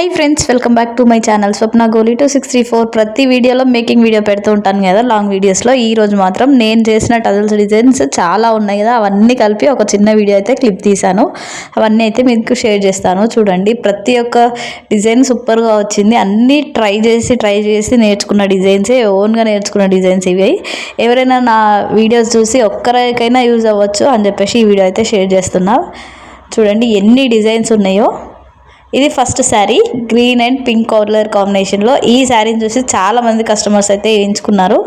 Hi friends welcome back to my channel Swapna Goli two six three four ప్రతి వీడియోలో making video పెడుతూ ఉంటాను కదా లాంగ్ వీడియోస్లో ఈ రోజు మాత్రం నేను చేసిన టజల్స్ డిజైన్స్ చాలా ఉన్నాయి కదా. అవన్నీ కలిపి ఒక చిన్న వీడియో అయితే క్లిప్ తీశాను. అవన్నీ అయితే మీకు షేర్ చేస్తాను. చూడండి ప్రతి ఒక్క డిజైన్ సూపర్గా వచ్చింది. అన్నీ ట్రై చేసి ట్రై చేసి నేర్చుకున్న డిజైన్సే ఓన్గా నేర్చుకున్న డిజైన్స్ ఇవి. ఎవరైనా నా వీడియోస్ చూసి ఒక్కరికైనా యూజ్ అవ్వచ్చు అని చెప్పేసి ఈ వీడియో అయితే షేర్ చేస్తున్నా. చూడండి ఎన్ని డిజైన్స్ ఉన్నాయో. ఇది first sari green and pink colour కాంబినేషన్లో ఈ శారీని చూసి చాలామంది కస్టమర్స్ అయితే వేయించుకున్నారు.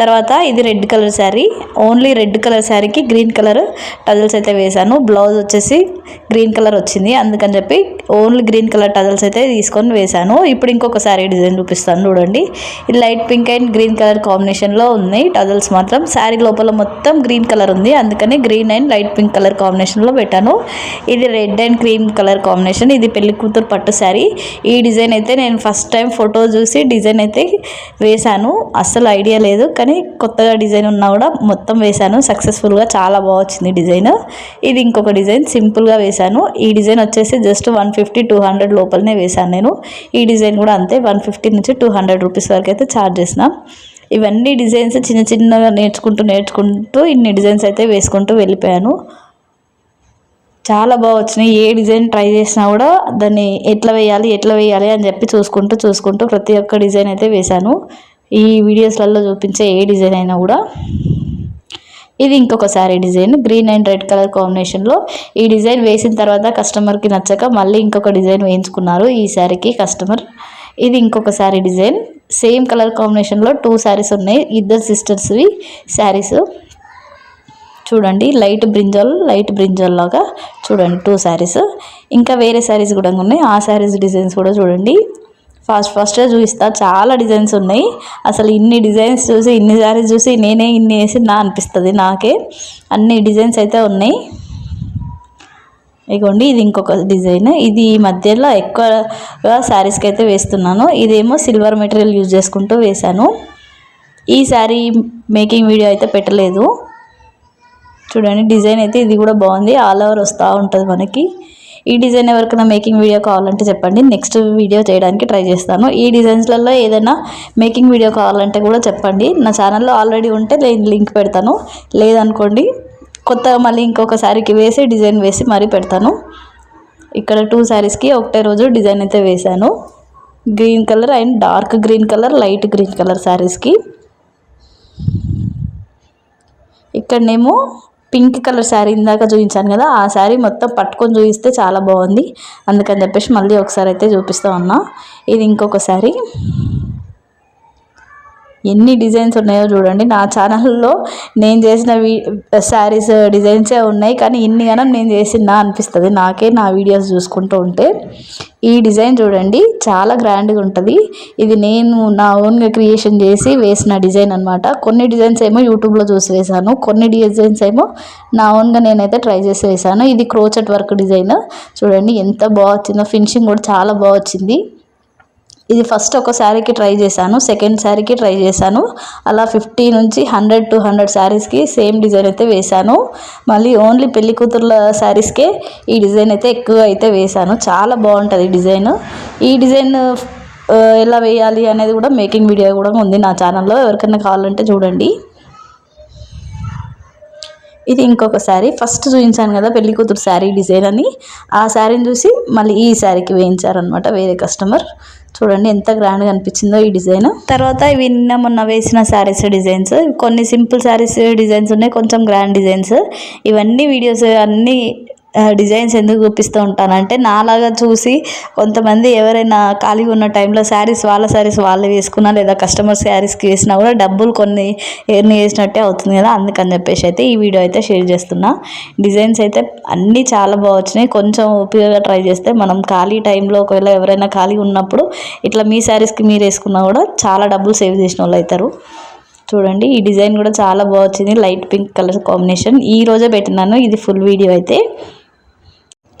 తర్వాత ఇది red colour sari. Only red colour శారీకి గ్రీన్ కలర్ టజల్స్ అయితే వేశాను. బ్లౌజ్ వచ్చేసి గ్రీన్ కలర్ వచ్చింది. అందుకని చెప్పి ఓన్లీ గ్రీన్ కలర్ టజల్స్ అయితే తీసుకొని వేశాను. ఇప్పుడు ఇంకొక శారీ డిజైన్ చూపిస్తాను చూడండి. ఇది light pink and green colour కాంబినేషన్లో ఉన్నాయి టజల్స్ మాత్రం శారీ లోపల మొత్తం గ్రీన్ కలర్ ఉంది. అందుకని green and light pink colour కాంబినేషన్లో పెట్టాను. ఇది red and cream colour combination ఇది పెళ్ళి కూతురు పట్టు శారీ. ఈ డిజైన్ అయితే నేను ఫస్ట్ టైం ఫోటో చూసి డిజైన్ అయితే వేశాను. అస్సలు ఐడియా లేదు. కానీ కొత్తగా డిజైన్ ఉన్నా కూడా మొత్తం వేశాను. సక్సెస్ఫుల్గా చాలా బాగా వచ్చింది డిజైన్. ఇది ఇంకొక డిజైన్ సింపుల్గా వేశాను. ఈ డిజైన్ వచ్చేసి just one fifty two hundred లోపలనే వేశాను నేను. ఈ డిజైన్ కూడా అంతే వన్ ఫిఫ్టీ నుంచి టూ హండ్రెడ్ రూపీస్ వరకు అయితే ఛార్జ్ చేసిన. ఇవన్నీ డిజైన్స్ చిన్న చిన్నగా నేర్చుకుంటూ నేర్చుకుంటూ ఇన్ని డిజైన్స్ అయితే వేసుకుంటూ వెళ్ళిపోయాను. చాలా బాగా వచ్చినాయి. ఏ డిజైన్ ట్రై చేసినా కూడా దాన్ని ఎట్లా వేయాలి ఎట్లా వేయాలి అని చెప్పి చూసుకుంటూ చూసుకుంటూ ప్రతి ఒక్క డిజైన్ అయితే వేశాను. ఈ వీడియోస్లలో చూపించే ఏ డిజైన్ అయినా కూడా ఇది ఇంకొక sari design. Green and red colour కాంబినేషన్లో ఈ డిజైన్ వేసిన తర్వాత కస్టమర్కి నచ్చక మళ్ళీ ఇంకొక డిజైన్ వేయించుకున్నారు ఈ శారీకి కస్టమర్. ఇది ఇంకొక శారీ డిజైన్. సేమ్ కలర్ కాంబినేషన్లో టూ శారీస్ ఉన్నాయి. ఇద్దరు సిస్టర్స్వి శారీస్. చూడండి లైట్ బ్రింజాల్ లైట్ బ్రింజాల్ లాగా చూడండి టూ శారీస్. ఇంకా వేరే శారీస్ కూడా ఉన్నాయి. ఆ శారీస్ డిజైన్స్ కూడా చూడండి. ఫాస్ట్ ఫాస్ట్గా చూపిస్తా చాలా డిజైన్స్ ఉన్నాయి. అసలు ఇన్ని డిజైన్స్ చూసి ఇన్ని శారీస్ చూసి నేనే ఇన్ని వేసి నా అనిపిస్తుంది నాకే. అన్ని డిజైన్స్ అయితే ఉన్నాయి. ఇగోండి ఇది ఇంకొక డిజైన్. ఇది ఈ మధ్యలో ఎక్కువగా శారీస్కి అయితే వేస్తున్నాను. ఇదేమో సిల్వర్ మెటీరియల్ యూజ్ చేసుకుంటూ వేశాను. ఈ శారీ మేకింగ్ వీడియో అయితే పెట్టలేదు. చూడండి డిజైన్ అయితే ఇది కూడా బాగుంది. ఆల్ ఓవర్ వస్తూ ఉంటుంది మనకి. ఈ డిజైన్ ఎవరికైనా మేకింగ్ వీడియో కావాలంటే చెప్పండి. నెక్స్ట్ వీడియో చేయడానికి ట్రై చేస్తాను. ఈ డిజైన్స్లలో ఏదైనా మేకింగ్ వీడియో కావాలంటే కూడా చెప్పండి. నా ఛానల్లో ఆల్రెడీ ఉంటే నేను లింక్ పెడతాను. లేదనుకోండి కొత్తగా మళ్ళీ ఇంకొక శారీకి వేసి డిజైన్ వేసి మరీ పెడతాను. ఇక్కడ టూ శారీస్కి ఒకటే రోజు డిజైన్ అయితే వేశాను. Green colour and dark green colour light green colour శారీస్కి ఇక్కడనేమో పింక్ కలర్ శారీ ఇందాక చూపించాను కదా ఆ శారీ మొత్తం పట్టుకొని చూపిస్తే చాలా బాగుంది. అందుకని చెప్పేసి మళ్ళీ ఒకసారి అయితే చూపిస్తూ ఉన్నా. ఇది ఇంకొక శారీ. ఎన్ని డిజైన్స్ ఉన్నాయో చూడండి. నా ఛానల్లో నేను చేసిన వీ శారీస్ డిజైన్సే ఉన్నాయి. కానీ ఇన్ని గనం నేను చేసిందా అనిపిస్తుంది. నాకే నా వీడియోస్ చూసుకుంటూ ఉంటే. ఈ డిజైన్ చూడండి. చాలా గ్రాండ్గా ఉంటుంది. ఇది నేను నా ఓన్గా క్రియేషన్ చేసి వేసిన డిజైన్ అనమాట కొన్ని డిజైన్స్ ఏమో యూట్యూబ్లో చూసి వేసాను. కొన్ని డిజైన్స్ ఏమో నా ఓన్గా నేనైతే ట్రై చేసి వేసాను. ఇది క్రోచెట్ వర్క్ డిజైన్. చూడండి ఎంత బాగా వచ్చిందో. ఫినిషింగ్ కూడా చాలా బాగా వచ్చింది. ఇది ఫస్ట్ ఒక శారీకి ట్రై చేశాను సెకండ్ శారీకి ట్రై చేశాను. అలా ఫిఫ్టీ నుంచి హండ్రెడ్ టూ హండ్రెడ్ శారీస్కి సేమ్ డిజైన్ అయితే వేశాను. మళ్ళీ ఓన్లీ పెళ్ళి కూతుర్ల శారీస్కే ఈ డిజైన్ అయితే ఎక్కువ అయితే వేశాను. చాలా బాగుంటుంది డిజైన్ ఈ డిజైన్ ఎలా వేయాలి అనేది కూడా మేకింగ్ వీడియో కూడా ఉంది నా ఛానల్లో ఎవరికైనా కావాలంటే చూడండి. ఇది ఇంకొక శారీ ఫస్ట్ చూపించాను కదా పెళ్ళి కూతురు శారీ డిజైన్ అని. ఆ శారీని చూసి మళ్ళీ ఈ శారీకి వేయించారనమాట వేరే కస్టమర్ చూడండి ఎంత గ్రాండ్గా అనిపించిందో ఈ డిజైన్ తర్వాత ఇవి నిన్న మొన్న వేసిన శారీస్ డిజైన్స్ కొన్ని సింపుల్ శారీస్ డిజైన్స్ ఉన్నాయి కొంచెం గ్రాండ్ డిజైన్స్ ఇవన్నీ వీడియోస్ అన్నీ డిజైన్స్ ఎందుకు చూపిస్తూ ఉంటానంటే నాలాగా చూసి కొంతమంది ఎవరైనా ఖాళీగా ఉన్న టైంలో శారీస్ వాళ్ళ శారీస్ వాళ్ళు వేసుకున్నా లేదా కస్టమర్ శారీస్కి వేసినా కూడా డబ్బులు కొన్ని ఎర్న్ చేసినట్టే అవుతుంది కదా అందుకని చెప్పేసి అయితే ఈ వీడియో అయితే షేర్ చేస్తున్నా. డిజైన్స్ అయితే అన్నీ చాలా బాగా వచ్చినాయి. కొంచెం ఉపయోగంగా ట్రై చేస్తే మనం ఖాళీ టైంలో ఒకవేళ ఎవరైనా ఖాళీ ఉన్నప్పుడు ఇట్లా మీ శారీస్కి మీరు వేసుకున్నా కూడా చాలా డబ్బులు సేవ్ చేసిన వాళ్ళు అవుతారు. చూడండి ఈ డిజైన్ కూడా చాలా బాగా వచ్చింది. Light pink colour combination. ఈ రోజే పెట్టినాను. ఇది ఫుల్ వీడియో అయితే.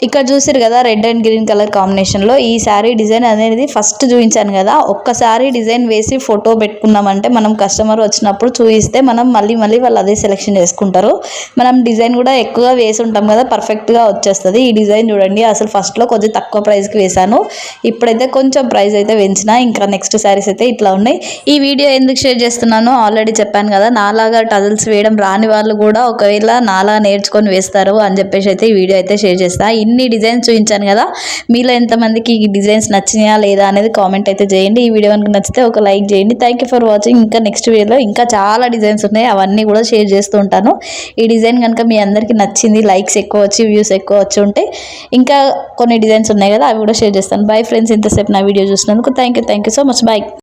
ఇక్కడ చూసారు కదా రెడ్ అండ్ గ్రీన్ కలర్ కాంబినేషన్లో ఈ శారీ డిజైన్ అనేది ఫస్ట్ చూపించాను కదా. ఒక్కసారి డిజైన్ వేసి ఫోటో పెట్టుకున్నామంటే మనం కస్టమర్ వచ్చినప్పుడు చూపిస్తే మనం మళ్ళీ మళ్ళీ వాళ్ళు అదే సెలెక్షన్ చేసుకుంటారు. మనం డిజైన్ కూడా ఎక్కువగా వేసి ఉంటాం కదా పర్ఫెక్ట్గా వచ్చేస్తుంది. ఈ డిజైన్ చూడండి అసలు ఫస్ట్లో కొద్దిగా తక్కువ ప్రైస్కి వేశాను. ఇప్పుడైతే కొంచెం ప్రైస్ అయితే పెంచిన ఇంకా నెక్స్ట్ శారీస్ అయితే ఇట్లా ఉన్నాయి. ఈ వీడియో ఎందుకు షేర్ చేస్తున్నానో ఆల్రెడీ చెప్పాను కదా నాలాగా టజల్స్ వేయడం రాని వాళ్ళు కూడా ఒకవేళ నాలా నేర్చుకొని వేస్తారు అని చెప్పేసి అయితే ఈ వీడియో అయితే షేర్ చేస్తాను ఇన్ని డిజైన్స్ చూపించాను కదా మీలో ఎంతమందికి ఈ డిజైన్స్ నచ్చినాయా లేదా అనేది కామెంట్ అయితే చేయండి. ఈ వీడియో కనుక నచ్చితే ఒక లైక్ చేయండి. థ్యాంక్ ఫర్ వాచింగ్ ఇంకా నెక్స్ట్ వీడియోలో ఇంకా చాలా డిజైన్స్ ఉన్నాయి. అవన్నీ కూడా షేర్ చేస్తూ ఉంటాను. ఈ డిజైన్ కనుక మీ అందరికీ నచ్చింది లైక్స్ ఎక్కువ వచ్చి వ్యూస్ ఎక్కువ వచ్చి ఉంటే ఇంకా కొన్ని డిజైన్స్ ఉన్నాయి కదా అవి కూడా షేర్ చేస్తాను. బై ఫ్రెండ్స్ ఇంతసేపు నా వీడియో చూసినందుకు thank you thank you so much bye